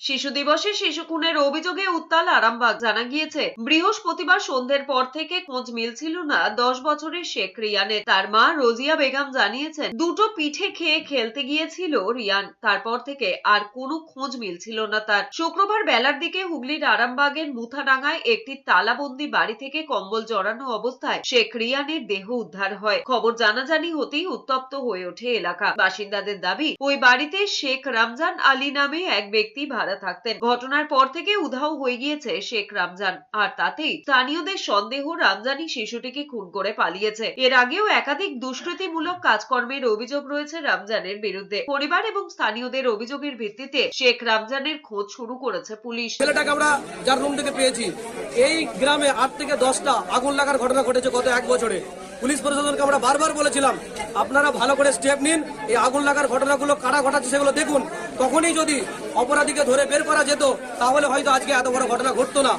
শিশু দিবসে শিশু খুনের অভিযোগে উত্তাল আরামবাগ। জানা গিয়েছে, বৃহস্পতিবার সন্ধ্যের পর থেকে খোঁজ মিলছিল না দশ বছরের শেখ রিয়ানের। তার মা রোজিয়া বেগম জানিয়েছেন, দুটো পিঠে খেয়ে খেলতে গিয়েছিল রিয়ান। তারপর থেকে আর কোনো খোঁজ মিলছিল না তার। শুক্রবার বেলার দিকে হুগলির আরামবাগের মুথাডাঙ্গায় একটি তালাবন্দি বাড়ি থেকে কম্বল জড়ানো অবস্থায় শেখ রিয়ানের দেহ উদ্ধার হয়। খবর জানাজানি হতেই উত্তপ্ত হয়ে ওঠে এলাকা। বাসিন্দাদের দাবি, ওই বাড়িতে শেখ রামজান আলী নামে এক ব্যক্তি ভাড়া থাকতেন। ঘটনার পর থেকে উধাও হয়ে গিয়েছে শেখ রমজান। আর তাতেই স্থানীয়দের সন্দেহ রমজানই শিশুটিকে খুন করে পালিয়েছে। এর আগেও একাধিক দুষ্কৃতিমূলক কাজকর্মের অভিযোগ রয়েছে রমজানের বিরুদ্ধে। পরিবার এবং স্থানীয়দের অভিযোগের ভিত্তিতে শেখ রামজানের খোঁজ শুরু করেছে পুলিশ। ছেলেটাকে আমরা যার রুম থেকে পেয়েছি, এই গ্রামে আট থেকে দশটা আগুন লাগার ঘটনা ঘটেছে গত এক বছরে। পুলিশ প্রশাসনকে আমরা বারবার বলেছিলাম, আপনারা ভালো করে স্টেপ নিন, এই আগুন লাগার ঘটনাগুলো কারা ঘটাচ্ছে সেগুলো দেখুন। তখনই যদি অপরাধীকে ধরে বের করা যেত, তাহলে হয়তো আজকে এত বড় ঘটনা ঘটতো না।